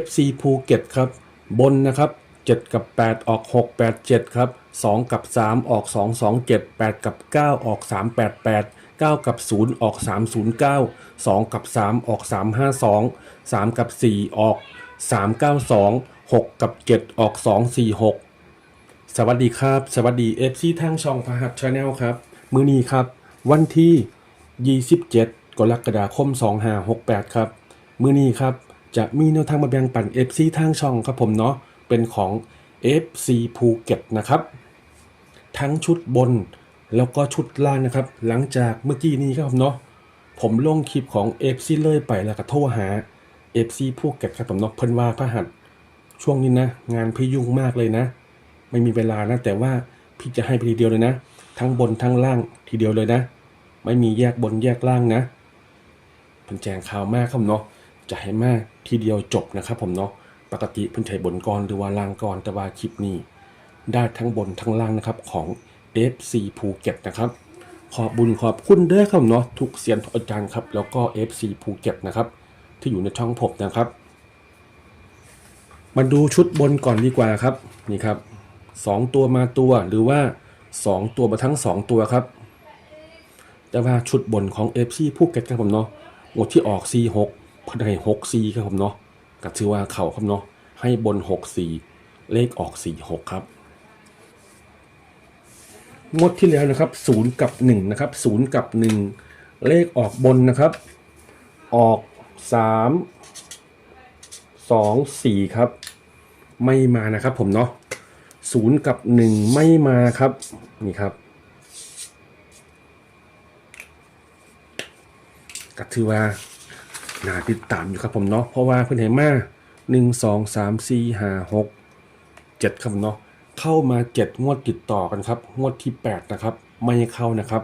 FC ภูเก็ตครับ บนนะครับ 7 กับ 8 ออก 6 8 7 ครับ 2 กับ 3 ออก 2 2 7 8 กับ 9 ออก 3 8 8 9 กับ 0 ออก 3 0 9 2 กับ 3 ออก 3 5 2 3 กับ 4 ออก 3 9 2 6 กับ 7 ออก 2 4 6 สวัสดีครับ สวัสดี FC ทางช่องพหัสชาแนลครับ มือนี้ครับ วันที่ 27 กรกฎาคม 2568 ครับ มือนี้ครับ จะมีแนวทางมาแบ่งปัน FC ทางช่องครับผมเนาะเป็นของ FC ภูเก็ตนะครับ ทั้งชุดบนแล้วก็ชุดล่างนะครับ หลังจากเมื่อกี้นี้ครับผมเนาะผมลงคลิปของ FC เลยไปแล้วก็โทรหา FC ภูเก็ตครับผมเนาะเพิ่นว่าพระหัสช่วงนี้นะ งานพี่ยุ่งมากเลยนะ ไม่มีเวลานะ แต่ว่าพี่จะให้ไปทีเดียวเลยนะ ทั้งบนทั้งล่างทีเดียวเลยนะ ไม่มีแยกบนแยกล่างนะเพิ่นแจงข่าวมากครับเนาะ จะให้มากทีเดียวจบนะครับผมเนาะปกติเพิ่นใช้บนก่อนหรือว่าล่างก่อนแต่ว่าคลิปนี้ ได้ทั้งบนทั้งล่างนะครับของ FC ภูเก็ตนะครับ ขอบบุญขอบคุณเด้อครับเนาะทุกเสียนทุกอาจารย์ครับ แล้วก็ FC ภูเก็ตนะครับ ที่อยู่ในช่องผมนะครับ มาดูชุดบนก่อนดีกว่าครับนี่ครับสองตัวมาตัวหรือว่าสองตัวมาทั้งสองตัวครับ แต่ว่าชุดบนของ FC ภูเก็ตครับผมเนาะงวดที่ออก C6 พอได้6 C ครับผมเนาะก็ถือว่าเข่าครับเนาะให้บน6 C เลขออก46ครับงวดที่แล้วนะครับ0กับ1นะครับ0กับ1เลขออกบนนะครับ ออก3 2 4ครับ ไม่มานะครับผมเนาะ0กับ1ไม่มาครับนี่ครับก็ถือว่า น่าติดตามอยู่ครับผมเนาะเพราะว่าเพื่อนเห็นมาหนึ่งสองสามสี่ห้าหกเจ็ดครับผมเนาะเข้ามาเจ็ดงวดติดต่อกันครับ งวดที่แปดนะครับไม่เข้านะครับ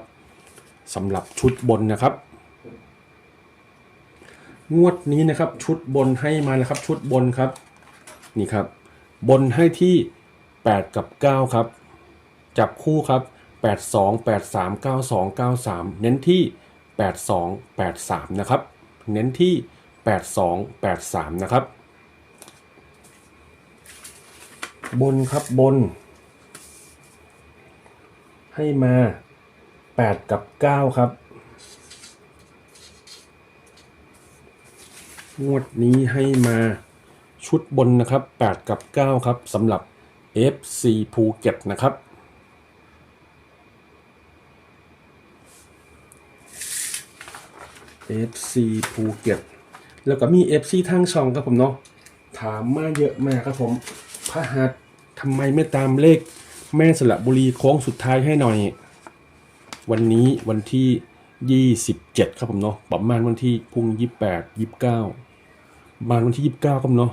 สำหรับชุดบนนะครับ งวดนี้นะครับชุดบนให้มานะครับชุดบนครับนี่ครับ บนให้ที่ 8 กับ 9 ครับ จับคู่ครับ 8 2 8 3 9 2 9 3 เน้นที่ 8 2 8 3 นะครับ เน้นที่ 8 2 8 3 นะครับ บนครับบน ให้มา 8 กับ 9 ครับ งวดนี้ให้มาชุดบนนะครับ 8 กับ 9 ครับสำหรับ FC ภูเก็ตนะครับ FC ภูเก็ตแล้วก็มี FC ทางช่องครับผมเนาะถามมาเยอะมากครับผมพระหัสทำไมไม่ตามเลขแม่สระบุรีโค้งสุดท้ายให้หน่อย วันนี้วันที่ 27 ครับผมเนาะประมาณวันที่พุ่ง 28 29ประมาณวันที่ 29ครับเนาะ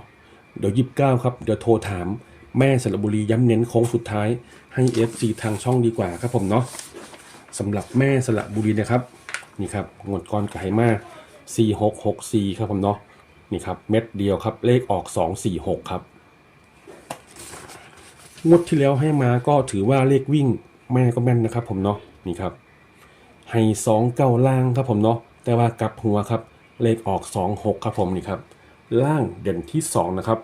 เดี๋ยว 29 ครับ เดี๋ยวโทรถามแม่สระบุรีย้ำเน้นโค้งสุดท้ายให้ FC ทางช่องดีกว่าครับผมเนาะสำหรับแม่สระบุรีนะครับ นี่ครับงวดก้อนไก่มา4664ครับผมเนาะนี่ครับเม็ดเดียวครับ เลขออก246ครับงวดที่แล้วให้มาก็ถือว่าเลขวิ่งแม่ก็แม่นนะครับ ผมเนาะนี่ครับให้สองเก้าล่างครับผมเนาะแต่ว่ากลับหัวครับ เลขออกสองหกครับผมนี่ครับล่างเด่นที่สองนะครับ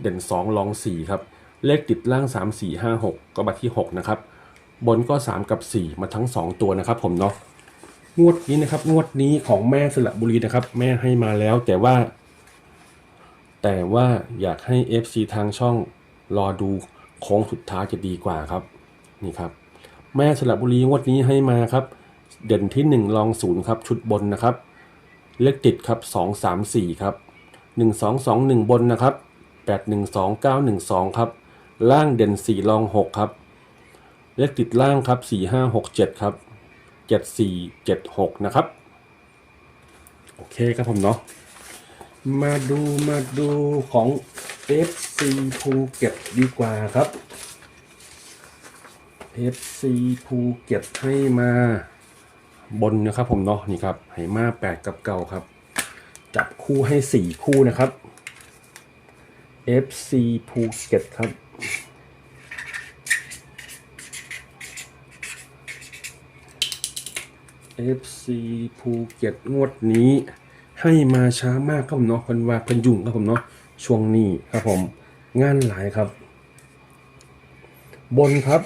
เด่นสองรองสี่ครับเลขติดล่างสามสี่ห้าหกก็บัตรที่หกนะครับบนก็สามกับสี่มาทั้งสองตัวนะครับ ผมเนาะ งวดนี้นะครับ งวดนี้ของแม่สระบุรีนะครับ แม่ให้มาแล้วแต่ว่า แต่ว่าอยากให้ FC ทางช่องรอดูโค้งสุดท้ายจะดีกว่าครับ นี่ครับ แม่สระบุรีงวดนี้ให้มาครับ เด่นที่ 1 รองศูนย์ครับ ชุดบนนะครับ เลขติดครับ 2 3 4 ครับ 1 2 2 1 บนนะครับ 8 1 2 9 1 2 ครับ ล่างเด่น 4 รอง 6 ครับ เลขติดล่างครับ 4 5 6 7 ครับ 7 4 7 6 นะครับ โอเคครับผมเนาะมาดูมาดูของ FC ภูเก็ตดีกว่าครับ FC ภูเก็ตให้มาบนนะครับผมเนาะนี่ครับให้มาแปดกับเก่าครับ จับคู่ให้สี่คู่นะครับ FC ภูเก็ตครับ FC ภูเก็ตงวดนี้ ให้มาช้ามากครับผมเนาะเพิ่นว่าพิ่นยุ่งครับผมเนาะช่วงนี้ครับผม งานหลายครับ บนครับ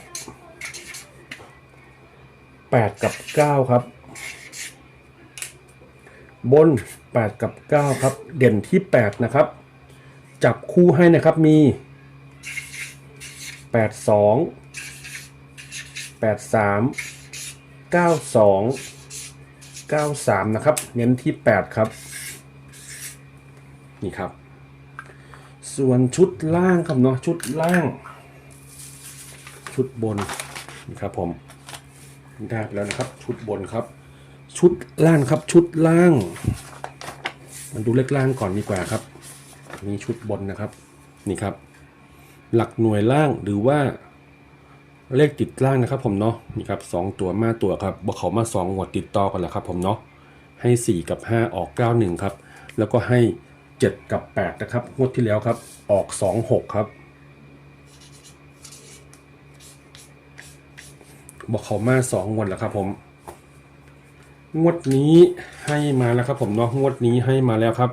8 กับ 9 ครับ บน 8 กับ 9 ครับ เด่นที่ 8 นะครับ จับคู่ให้นะครับมี 8 2 8 3 9 2 9 3 นะครับ เน้นที่ 8 ครับ นี่ครับ ส่วนชุดล่างครับเนาะชุดล่าง ชุดบนนี่ครับผมได้แล้วนะครับ ชุดบนครับ ชุดล่างครับชุดล่าง มันดูเลขล่างก่อนดีกว่าครับมีชุดบนนะครับ นี่ครับ หลักหน่วยล่างหรือว่า เลขติดล่างนะครับผมเนาะนี่ครับสองตัวมาตัวครับบวกเขามาสองงวดติดต่อกันแล้วครับผมเนาะให้สี่กับห้าออกเก้าหนึ่งครับ แล้วก็ให้เจ็ดกับแปดนะครับงวดที่แล้วครับ ออกสองหกครับ บอกเขามาสองงวดแล้วครับผม งวดนี้ให้มาแล้วครับผมเนาะงวดนี้ให้มาแล้วครับ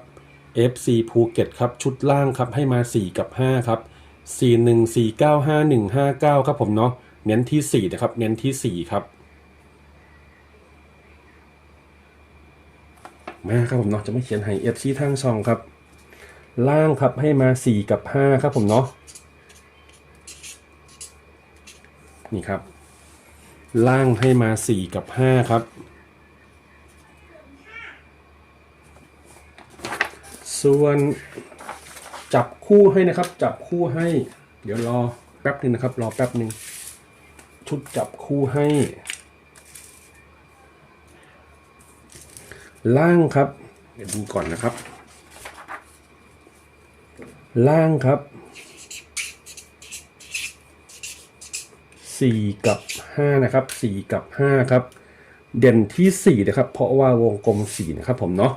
FC ภูเก็ตครับ ชุดล่างครับให้มา 4 กับ 5 ครับ 4 1 4 9 5 1 5 9 ครับผมเนาะเน้นที่ 4 นะครับ เน้นที่ 4 ครับมาครับผมเนาะจะไม่เขียนให้ FC ทางช่องครับ ล่างครับให้มา 4 กับ 5 ครับผมเนาะนี่ครับ ล่างให้มา 4 กับ 5 ครับ ส่วน จับคู่ให้นะครับ จับคู่ให้ เดี๋ยวรอแป๊บหนึ่งนะครับ รอแป๊บหนึ่งชุดจับคู่ให้ ล่างครับ เดี๋ยวดูก่อนนะครับ ล่างครับสี่กับห้านะครับสี่กับห้าครับ เด่นที่สี่นะครับ เพราะว่าวงกลมสี่นะครับผมเนาะ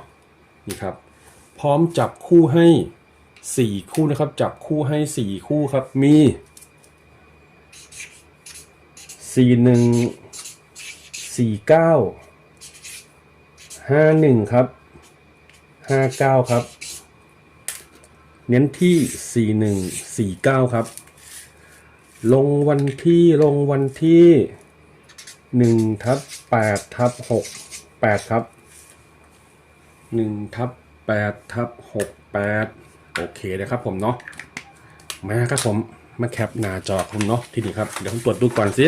นี่ครับ พร้อมจับคู่ให้ สี่คู่นะครับ จับคู่ให้สี่คู่ครับ มีสี่หนึ่งสี่เก้าห้าหนึ่งครับห้าเก้าครับ เน้นที่สี่หนึ่งสี่เก้าครับ ลงวันที่ลงวันที่หนึ่งทับแปดทับหกแปดครับหนึ่งทับแปดทับหกแปด โอเคนะครับผมเนาะมาครับผมมาแคปหน้าจอผมเนาะทีนี้ครับเดี๋ยวผมตรวจดูก่อนสิ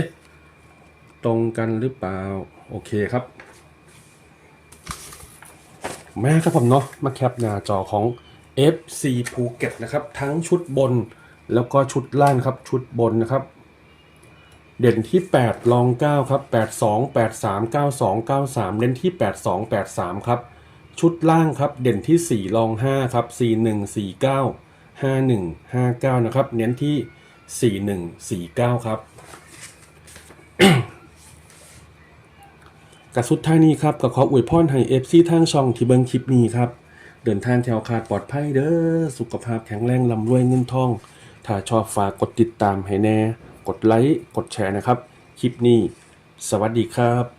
ตรงกันหรือเปล่าโอเคครับมาครับผมเนาะมาแคปหน้าจอของ FC ภูเก็ตนะครับ ทั้งชุดบนแล้วก็ชุดล่างครับชุดบนนะครับ เด่นที่8ลอง 9 ครับ 82 83 92 93เด่นที่ 82 83 ครับ ชุดล่างครับเด่นที่4ลอง 5 ครับ 41 49 51 59 นะครับ เน้นที่ 41 49 ครับกับสุดท้ายนี้ครับก็ขออวยพรให้เอฟซีทางช่องที่เบิ่งคลิปนี้ครับ เดินทางแถวขาดปลอดภัยเด้อสุขภาพแข็งแรงลำรวยเงินทอง ถ้าชอบฝากกดติดตามให้แน่ กดไลค์ กดแชร์นะครับ คลิปนี้ สวัสดีครับ